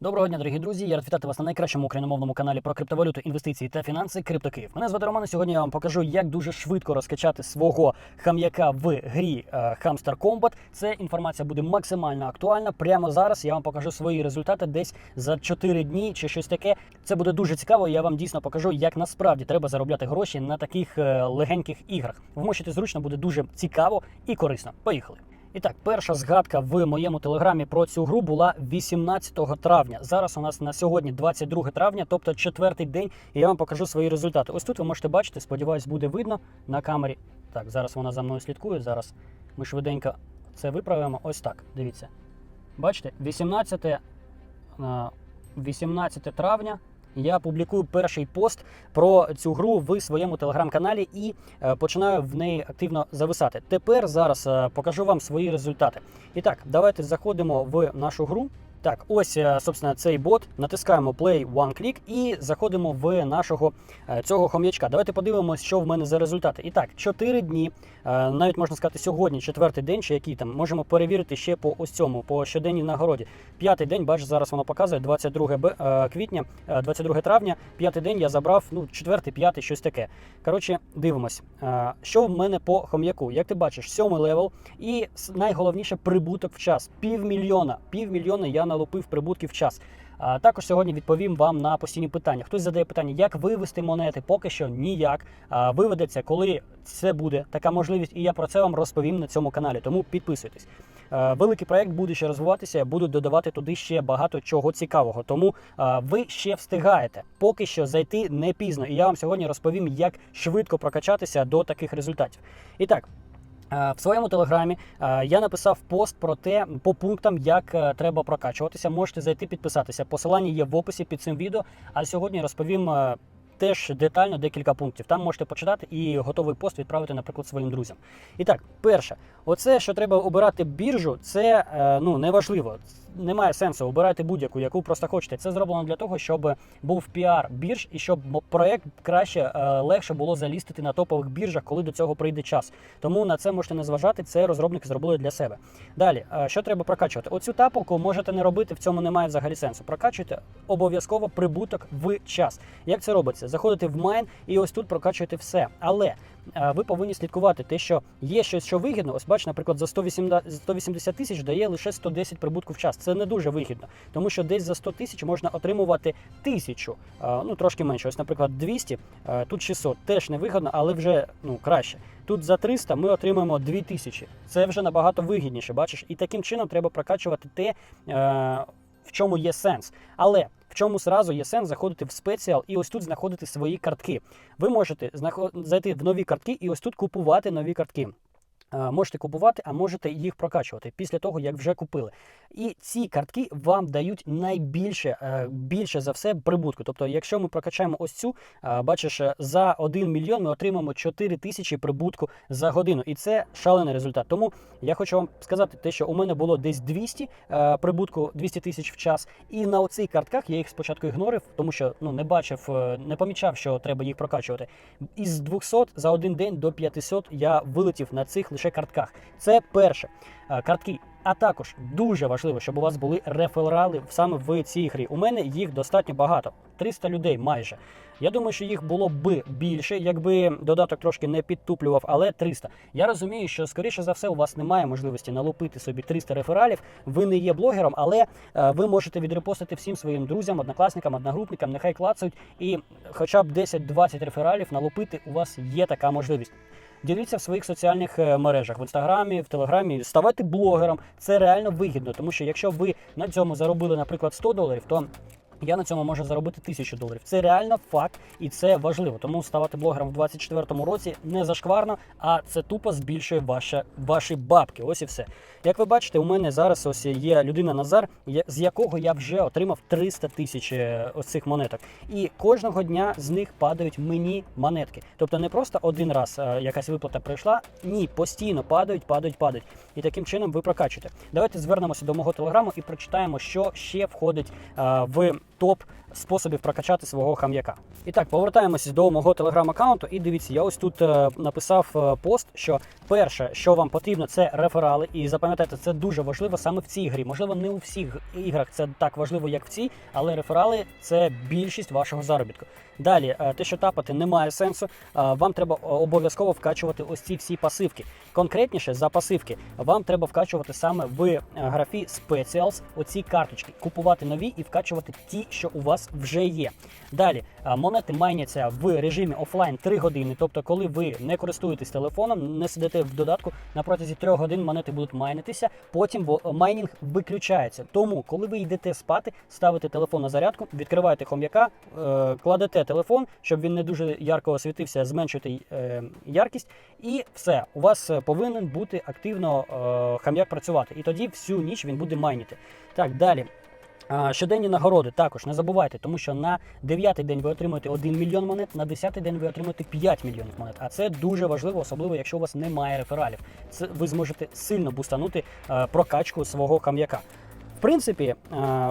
Доброго дня, дорогі друзі. Я рад вітати вас на найкращому україномовному каналі про криптовалюту, інвестиції та фінанси CryptoKiїв. Мене звати Роман. і Сьогодні я вам покажу, як дуже швидко розкачати свого хам'яка в грі е, Hamster Combat. Це інформація буде максимально актуальна. Прямо зараз я вам покажу свої результати десь за 4 дні чи щось таке. Це буде дуже цікаво. Я вам дійсно покажу, як насправді треба заробляти гроші на таких е, легеньких іграх. Вмочити зручно буде дуже цікаво і корисно. Поїхали. І так, перша згадка в моєму телеграмі про цю гру була 18 травня. Зараз у нас на сьогодні 22 травня, тобто четвертий день, і я вам покажу свої результати. Ось тут ви можете бачити, сподіваюсь, буде видно на камері. Так, зараз вона за мною слідкує. Зараз ми швиденько це виправимо. Ось так. Дивіться. Бачите, 18, е, 18 травня. Я публікую перший пост про цю гру в своєму телеграм-каналі і е, починаю в неї активно зависати. Тепер зараз е, покажу вам свої результати. І так, давайте заходимо в нашу гру. Так, ось, е, собственно, цей бот. Натискаємо Play One Click і заходимо в нашого е, цього хом'ячка. Давайте подивимося, що в мене за результати. І так, 4 дні, е, навіть можна сказати, сьогодні, четвертий день, чи який там, можемо перевірити ще по ось цьому, по щоденній нагороді. П'ятий день, бачиш, зараз воно показує 22 е, квітня, е, 22 травня. П'ятий день я забрав, ну, четвертий, п'ятий, щось таке. Коротше, дивимось. Що в мене по хом'яку? Як ти бачиш, сьомий левел. І найголовніше прибуток в час. Півмільйона. Півмільйона я налупив в час. А також сьогодні відповім вам на постійні питання. Хтось задає питання, як вивести монети? Поки що ніяк. А, виведеться, коли це буде така можливість, і я про це вам розповім на цьому каналі. Тому підписуйтесь. Е, Великий проект буде ще розвиватися. Буду додавати туди ще багато чого цікавого. Тому е, ви ще встигаєте. Поки що зайти не пізно. І я вам сьогодні розповім, як швидко прокачатися до таких результатів. І так. Е, В своєму телеграмі е, я написав пост про те по пунктам, як е, треба прокачуватися. Можете зайти підписатися. Посилання є в описі під цим відео. А сьогодні розповім теж детально декілька пунктів. Там можете почитати і готовий пост відправити, наприклад, своїм друзям. І так, перше, оце, що треба обирати біржу, це ну неважливо. Немає сенсу обирайте будь-яку, яку просто хочете. Це зроблено для того, щоб був піар бірж і щоб проект краще е, легше було залістити на топових біржах, коли до цього прийде час. Тому на це можете не зважати. Це розробники зробили для себе. Далі, е, що треба прокачувати? Оцю тапалку можете не робити, в цьому немає взагалі сенсу. Прокачуйте обов'язково прибуток в час. Як це робиться? Заходите в майн і ось тут прокачуєте все. Але ви повинні слідкувати те, що є щось, що вигідно. Ось бач, наприклад, за 180 180 тисяч дає лише 110 прибутку в час. Це не дуже вигідно, тому що десь за 100 тисяч можна отримувати тисячу, е, ну трошки менше. Ось, наприклад, 200, е, тут 600. Теж не вигідно, але вже ну краще. Тут за 300 ми отримаємо 2000. Це вже набагато вигідніше, бачиш? І таким чином треба прокачувати те, е, в чому є сенс. Але в чому зразу є сенс заходити в спеціал і ось тут знаходити свої картки. Ви можете зайти в нові картки і ось тут купувати нові картки. Е, Можете купувати, а можете їх прокачувати після того, як вже купили. І ці картки вам дають найбільше е, більше за все прибутку. Тобто, якщо ми прокачаємо ось цю, е, бачиш, за 1 мільйон ми отримаємо 4 тисячі прибутку за годину. І це шалений результат. Тому я хочу вам сказати, те, що у мене було десь 200 е, прибутку, 200 тисяч в час. І на оцих картках я їх спочатку ігнорив, тому що ну не бачив, не помічав, що треба їх прокачувати. Із 200 за один день до 500 я вилетів на цих лише картках. Це перше. Е, Картки. А також дуже важливо, щоб у вас були реферали саме в цій грі. У мене їх достатньо багато 300 людей майже. Я думаю, що їх було б більше, якби додаток трошки не підтуплював, але 300. Я розумію, що скоріше за все у вас немає можливості налупити собі 300 рефералів. Ви не є блогером, але е, ви можете відрепостити всім своїм друзям, однокласникам, одногрупникам, нехай клацають, і хоча б 10-20 рефералів налупити у вас є така можливість. Діліться в своїх соціальних е, мережах в інстаграмі, в телеграмі, ставайте блогером. Це реально вигідно, тому що якщо ви на цьому заробили, наприклад, 100 доларів, то я на цьому можу заробити тисячу доларів. Це реально факт, і це важливо. Тому ставати блогером в 24-му році не зашкварно, а це тупо збільшує ваше, ваші бабки. Ось і все. Як ви бачите, у мене зараз ось є людина Назар, з якого я вже отримав 300 тисяч е, ось цих монеток. І кожного дня з них падають мені монетки. Тобто не просто один раз е, якась виплата прийшла, ні, постійно падають, падають, падають. І таким чином ви прокачуєте. Давайте звернемося до мого телеграму і прочитаємо, що ще входить е, в топ способів прокачати свого хам'яка. І так, повертаємося до мого телеграм-аккаунту. І дивіться, я ось тут е, написав е, пост, що перше, що вам потрібно, це реферали. І запам'ятайте, це дуже важливо саме в цій грі. Можливо, не у всіх іграх це так важливо, як в цій, але реферали це більшість вашого заробітку. Далі, е, те, що тапати, немає сенсу. Вам треба обов'язково вкачувати ось ці всі пасивки. Конкретніше за пасивки вам треба вкачувати саме в графі Specials оці карточки, купувати нові і вкачувати ті, що у вас вже є. Далі е, монети майняться в режимі офлайн 3 години. Тобто, коли ви не користуєтесь телефоном, не сидите в додатку на протязі 3 годин монети будуть майнитися. Потім майнінг виключається. Тому, коли ви йдете спати, ставите телефон на зарядку, відкриваєте хом'яка, е, кладете телефон, щоб він не дуже ярко освітився, зменшуєте е, яркість, і все. У вас е, повинен бути активно е, хам'як працювати. І тоді всю ніч він буде майнити. Так, далі. Щоденні нагороди також не забувайте, тому що на 9-й день ви отримуєте 1 мільйон монет, на 10-й день ви отримуєте 5 мільйонів монет. А це дуже важливо, особливо якщо у вас немає рефералів. Це ви зможете сильно бустанути е, прокачку свого кам'яка. В принципі, е,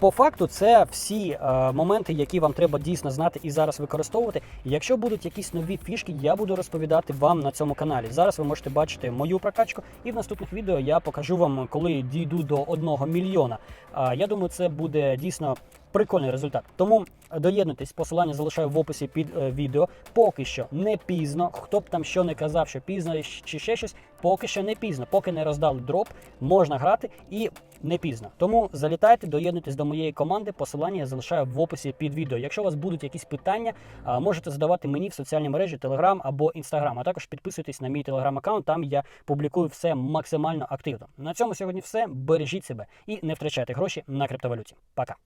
по факту, це всі е, моменти, які вам треба дійсно знати і зараз використовувати. Якщо будуть якісь нові фішки, я буду розповідати вам на цьому каналі. Зараз ви можете бачити мою прокачку, і в наступних відео я покажу вам, коли дійду до 1 мільйона. А я думаю, це буде дійсно прикольний результат. Тому доєднуйтесь, посилання залишаю в описі під е, відео. Поки що не пізно. Хто б там що не казав, що пізно чи ще щось, поки що не пізно. Поки не роздали дроп, можна грати і не пізно. Тому залітайте, доєднуйтесь до моєї команди. Посилання я залишаю в описі під відео. Якщо у вас будуть якісь питання, можете задавати мені в соціальній мережі Telegram або Instagram. А також підписуйтесь на мій телеграм-аккаунт. Там я публікую все максимально активно. На цьому сьогодні все. Бережіть себе і не втрачайте гроші на криптовалюті. Пока.